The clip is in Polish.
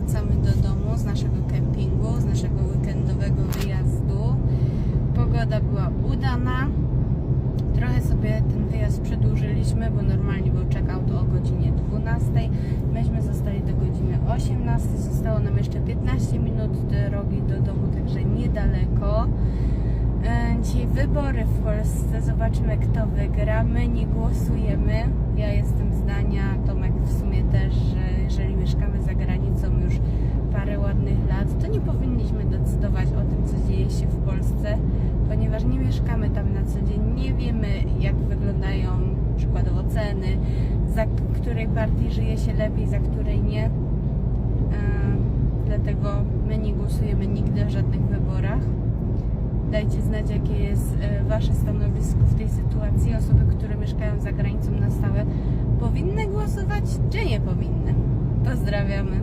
Wracamy do domu z naszego kempingu, z naszego weekendowego wyjazdu. Pogoda była udana. Trochę sobie ten wyjazd przedłużyliśmy, bo normalnie był check-out o godzinie 12. Myśmy zostali do godziny 18. Zostało nam jeszcze 15 minut drogi do domu, także niedaleko. E, Dzisiaj wybory w Polsce. Zobaczymy, kto wygra. My nie głosujemy. Nie powinniśmy decydować o tym, co dzieje się w Polsce, ponieważ nie mieszkamy tam na co dzień, nie wiemy, jak wyglądają przykładowo ceny, za której partii żyje się lepiej, za której nie. Dlatego my nie głosujemy nigdy w żadnych wyborach. Dajcie znać, jakie jest e, Wasze stanowisko w tej sytuacji. Osoby, które mieszkają za granicą na stałe, powinny głosować, czy nie powinny? Pozdrawiamy.